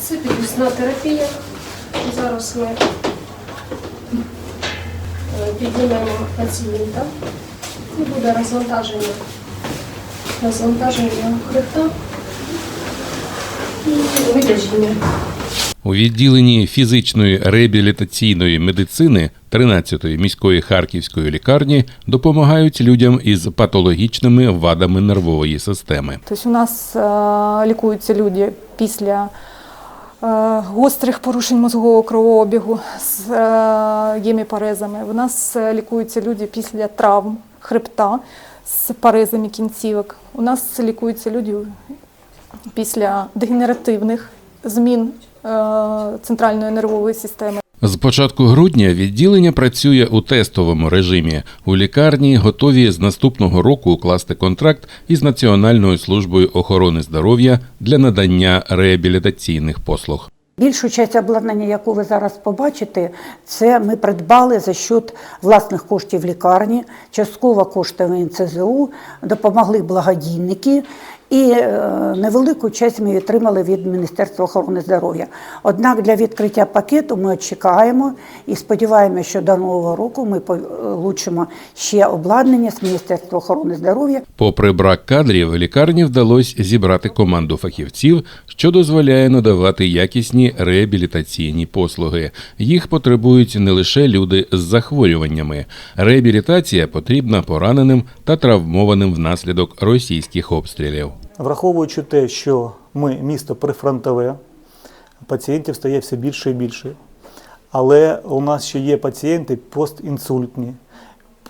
Це підвісна терапія. Зараз ми е, піднімемо пацієнта і буде розвантаження, розвантаження хребта і видержання. У відділенні фізичної реабілітаційної медицини 13-ї міської харківської лікарні допомагають людям із патологічними вадами нервової системи. Тобто у нас е, лікуються люди після е, гострих порушень мозгового кровообігу з е, геміпарезами. У нас лікуються люди після травм хребта з парезами кінцівок. У нас лікуються люди після дегенеративних змін е, центральної нервової системи. З початку грудня відділення працює у тестовому режимі. У лікарні готові з наступного року укласти контракт із Національною службою охорони здоров'я для надання реабілітаційних послуг. Більшу часть обладнання, яку ви зараз побачите, це ми придбали за счет власних коштів лікарні, частково коштами НЦЗУ, допомогли благодійники. І е, невелику часть ми отримали від Міністерства охорони здоров'я. Однак для відкриття пакету ми чекаємо і сподіваємося, що до нового року ми получимо ще обладнання з Міністерства охорони здоров'я. Попри брак кадрів, лікарні вдалося зібрати команду фахівців, що дозволяє надавати якісні реабілітаційні послуги. Їх потребують не лише люди з захворюваннями. Реабілітація потрібна пораненим та травмованим внаслідок російських обстрілів. Враховуючи те, що ми місто прифронтове, пацієнтів стає все більше і більше. Але у нас ще є пацієнти постінсультні,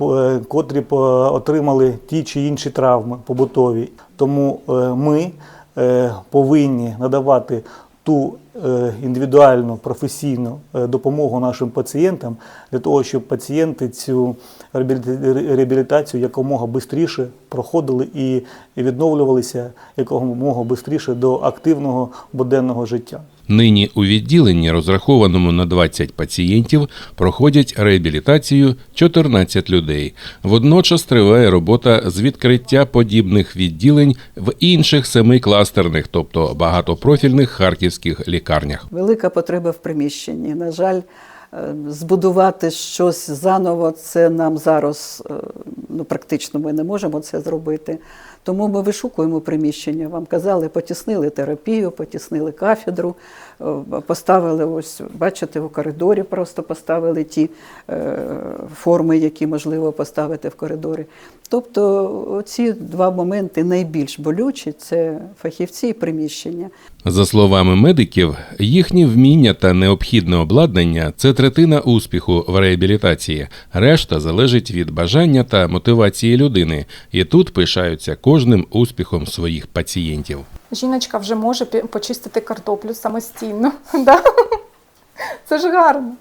е, котрі отримали ті чи інші травми побутові. Тому е, ми е, повинні надавати ту індивідуальну професійну е, допомогу нашим пацієнтам для того, щоб пацієнти цю реабіліта- реабілітацію якомога швидше проходили і відновлювалися якомога швидше до активного буденного життя. Нині у відділенні, розрахованому на 20 пацієнтів, проходять реабілітацію 14 людей. Водночас триває робота з відкриття подібних відділень в інших семи кластерних, тобто багатопрофільних харківських лікарнях. Велика потреба в приміщенні. На жаль, е, збудувати щось заново це нам зараз е, ну, практично ми не можемо це зробити. Тому ми вишукуємо приміщення. Вам казали, потіснили терапію, потіснили кафедру, е, поставили ось, бачите, у коридорі просто поставили ті форми, які можливо поставити в коридорі. Тобто ці два моменти найбільш болючі це фахівці і приміщення. За словами медиків, їхні вміння та необхідне обладнання це третина успіху в реабілітації. Решта залежить від бажання та мотивації людини, і тут пишаються кожним успіхом своїх пацієнтів. Жіночка вже може почистити картоплю самостійно. Да? Це ж гарно.